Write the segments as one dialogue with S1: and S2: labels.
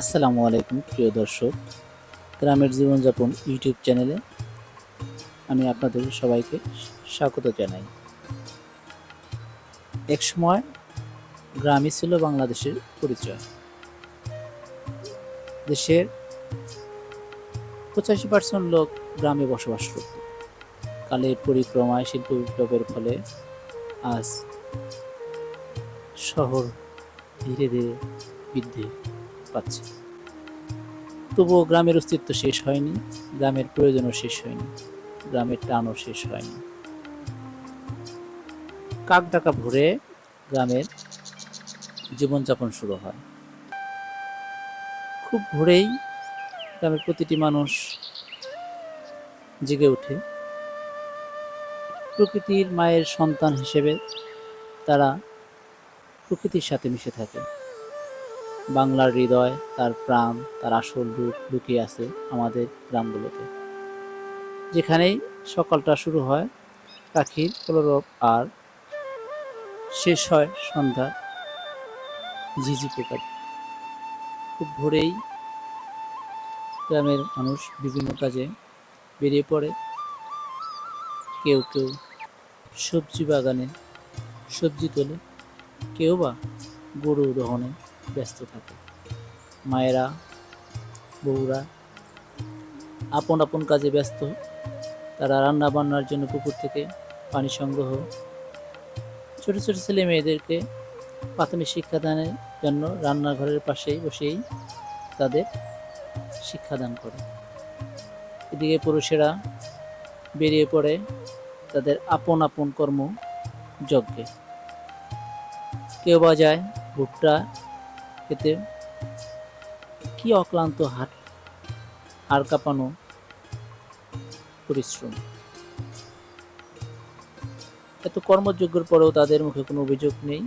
S1: আসসালামু আলাইকুম, প্রিয় দর্শক। গ্রামের জীবনযাপন ইউটিউব চ্যানেলে আমি আপনাদের সবাইকে স্বাগত জানাই। এক সময় গ্রামই ছিল বাংলাদেশের পরিচয়। দেশের পঁচাশি পার্সেন্ট লোক গ্রামে বসবাস করত। কালের পরিক্রমায় শিল্প বিপ্লবের ফলে আজ শহর ধীরে ধীরে বৃদ্ধি পাচ্ছে। তবুও গ্রামের অস্তিত্ব শেষ হয়নি, গ্রামের প্রয়োজনও শেষ হয়নি, গ্রামের টানও শেষ হয়নি। কাক ডাকা ভরে গ্রামের জীবনযাপন শুরু হয়। খুব ভোরেই গ্রামের প্রতিটি মানুষ জেগে ওঠে। প্রকৃতির মায়ের সন্তান হিসেবে তারা প্রকৃতির সাথে মিশে থাকে। বাংলার হৃদয়, তার প্রাণ, তার আসল রূপ লুকিয়ে আছে আমাদের গ্রামগুলোতে। যেখানেই সকালটা শুরু হয়, পাখির কলরব আর শেষ হয় সন্ধ্যা ঝিঝি পোকা খুব ভোরেই গ্রামের মানুষ বিভিন্ন কাজে বেরিয়ে পড়ে। কেউ কেউ সবজি বাগানে সবজি তোলে, কেউ বা গরু দহনে। ব্যস্ত থাকে। মায়েরা, বউরা আপন আপন কাজে ব্যস্ত। তারা রান্না বান্নার জন্য পুকুর থেকে পানি সংগ্রহ। ছোট ছোট ছেলে মেয়েদেরকে প্রাথমিক শিক্ষাদানের জন্য রান্নাঘরের পাশেই বসেই তাদের শিক্ষাদান করে। এদিকে পুরুষেরা বেরিয়ে পড়ে তাদের আপন আপন কর্ম যজ্ঞে। কেউ বা যায় ভুট্টা খেতে কি অক্লান্ত হাট হাড় কাঁপানো পরিশ্রম। এত কর্মযোগ্যের পরেও তাদের মুখে কোনো অভিযোগ নেই।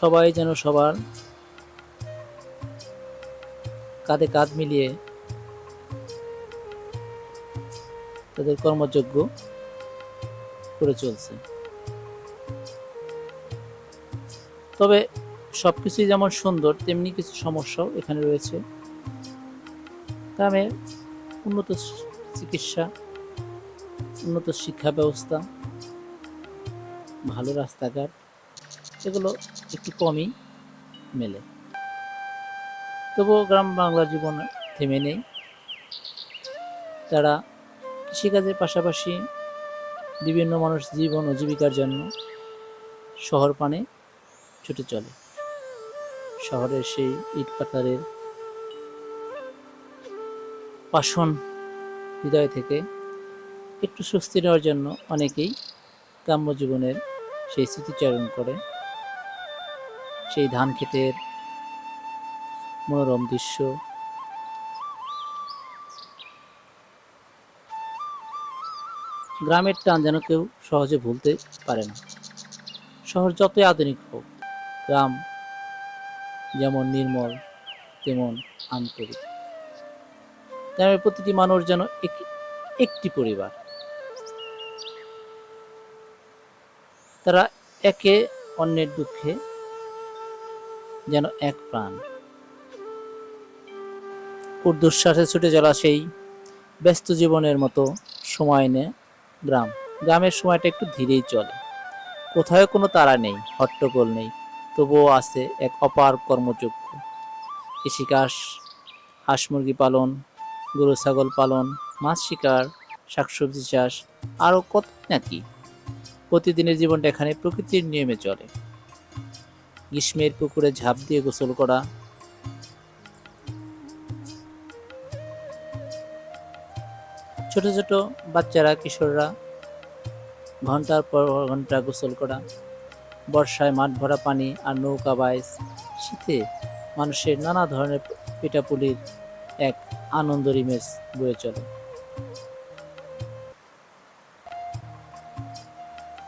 S1: সবাই যেন সবার কাঁধে কাঁধ মিলিয়ে তাদের কর্মযোগ্য করে চলছে। তবে সব কিছুই যেমন সুন্দর, তেমনি কিছু সমস্যাও এখানে রয়েছে। গ্রামে উন্নত চিকিৎসা, উন্নত শিক্ষা ব্যবস্থা, ভালো রাস্তাঘাট, এগুলো একটু কমই মেলে। তবুও গ্রাম বাংলার জীবন থেমে নেই। তারা কৃষিকাজের পাশাপাশি বিভিন্ন মানুষ জীবন ও জীবিকার জন্য শহর পানে ছুটে চলে। শহরের সেই ইট পাথরের পাষণ হৃদয় থেকে একটু স্বস্তি নেওয়ার জন্য অনেকেই গ্রাম্য জীবনের সেই স্মৃতিচারণ করে। সেই ধান ক্ষেতের মনোরম দৃশ্য। গ্রামের টান যেন কেউ সহজে ভুলতে পারে না। শহর যতই আধুনিক হোক, গ্রাম যেমন নির্মল, তেমন আন্তরিক। গ্রামের প্রতিটি মানুষ যেন এক- একটি পরিবার। তারা একে অন্যের দুঃখে যেন এক প্রাণ। ঊর্ধ্বশ্বাসে ছুটে চলা সেই ব্যস্ত জীবনের মতো সময় নেয় গ্রাম। গ্রামের সময়টা একটু ধীরেই চলে। কোথাও কোনো তারা নেই, হট্টগোল নেই। তবুও আছে এক অপার কর্মযোগ্য। কৃষিকাজ, হাঁস মুরগি পালন, গরু, ছাগল পালন, মাছ শিকার, শাকসবজি চাষ, আরও কত নাকি প্রতিদিনের জীবনটা এখানে প্রকৃতির নিয়মে চলে। গ্রীষ্মের পুকুরে ঝাঁপ দিয়ে গোসল করা। ছোট ছোট বাচ্চারা, কিশোররা ঘণ্টার পর ঘণ্টা গোসল করা। বর্ষায় মাঠ ভরা পানি আর নৌকা বাইস শীতে মানুষের নানা ধরনের পিঠাপুলির এক আনন্দ রিমেজ বয়ে চলে।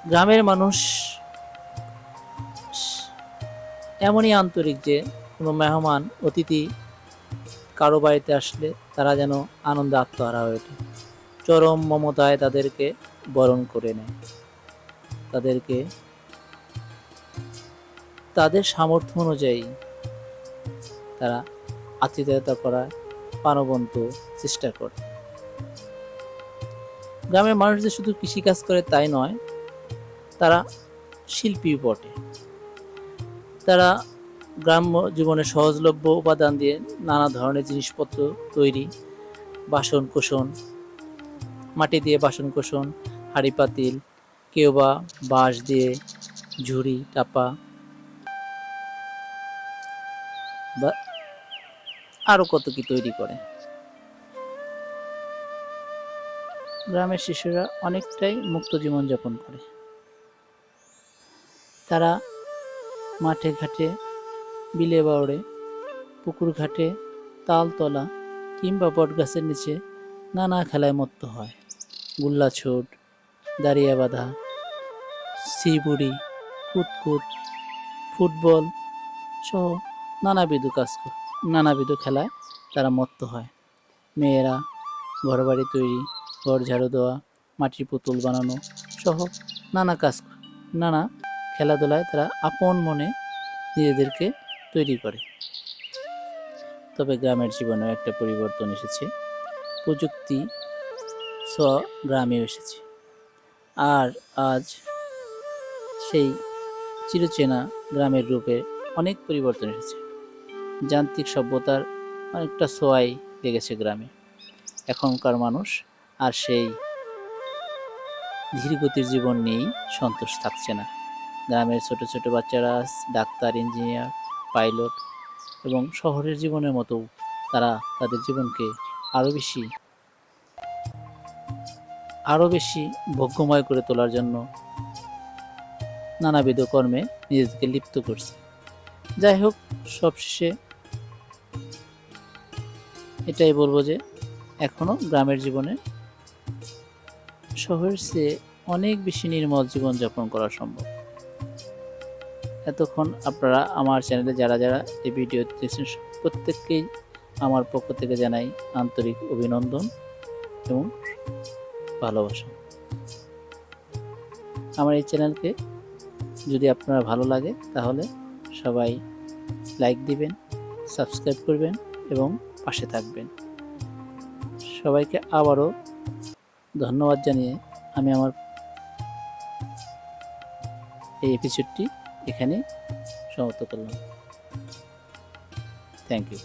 S1: গ্রামের মানুষ এমনই আন্তরিক যে কোনো মেহমান, অতিথি কারও বাড়িতে আসলে তারা যেন আনন্দে আত্মহারা হয়ে ওঠে। চরম মমতায় তাদেরকে বরণ করে নেয়। তাদেরকে তাদের সামর্থ্য অনুযায়ী তারা আতিথেয়তা করা প্রাণবন্ত চেষ্টা করে। গ্রামের মানুষ যে শুধু কৃষিকাজ করে তাই নয়, তারা শিল্পী বটে। তারা গ্রাম্য জীবনে সহজলভ্য উপাদান দিয়ে নানা ধরনের জিনিসপত্র তৈরি, বাসন কোসন মাটি দিয়ে বাসন কোসন হাঁড়ি পাতিল, কেউ বা বাঁশ দিয়ে ঝুড়ি, টাপা বা আরও কত কি তৈরি করে? গ্রামের শিশুরা অনেকটাই মুক্ত জীবনযাপন করে। তারা মাঠে ঘাটে, বিলে বাউড়ে, পুকুর ঘাটে, তালতলা কিংবা বটগাছের নিচে নানা খেলায় মত্ত হয়। গুল্লা ছোট, দাঁড়িয়ে বাঁধা সিবুড়ি কুতকুত ফুটবল সহ নানাবিধ কাজ নানাবিধ খেলায় তারা মত্ত হয়। মেয়েরা ঘরবাড়ি তৈরি, ঘর ঝাড়ু দেওয়া, মাটির পুতুল বানানো সহ নানা কাজ নানা খেলাধুলায় তারা আপন মনে নিজেদেরকে তৈরি করে। তবে গ্রামের জীবনেও একটা পরিবর্তন এসেছে। প্রযুক্তি স গ্রামেও এসেছে। আর আজ সেই চিরচেনা গ্রামের রূপে অনেক পরিবর্তন এসেছে। যান্ত্রিক সভ্যতার অনেকটা ছোঁয়াই লেগেছে গ্রামে। এখনকার মানুষ আর সেই ধীরগতির জীবন নিয়েই সন্তোষ থাকছে না। গ্রামের ছোট ছোট বাচ্চারা, ডাক্তার, ইঞ্জিনিয়ার, পাইলট এবং শহরের জীবনের মতো তারা তাদের জীবনকে আরও বেশি আরও বেশি ভোগ্যময় করে তোলার জন্য নানাবিধ কর্মে নিজেদেরকে লিপ্ত করছে। যাই হোক, সবশেষে এটাই বলব যে এখনও গ্রামের জীবনে শহরের চেয়ে অনেক বেশি নির্মল জীবনযাপন করা সম্ভব। এতক্ষণ আপনারা আমার চ্যানেলে যারা যারা এই ভিডিও দেখছেন, প্রত্যেককেই আমার পক্ষ থেকে জানাই আন্তরিক অভিনন্দন এবং ভালোবাসা। আমার এই চ্যানেলকে যদি আপনারা ভালো লাগে, তাহলে সবাই লাইক দিবেন, সাবস্ক্রাইব করবেন এবং পাশে থাকবেন। সবাইকে আবারও ধন্যবাদ জানিয়ে আমি আমার এই এপিসোডটি এখানে সমাপ্ত করলাম। Thank you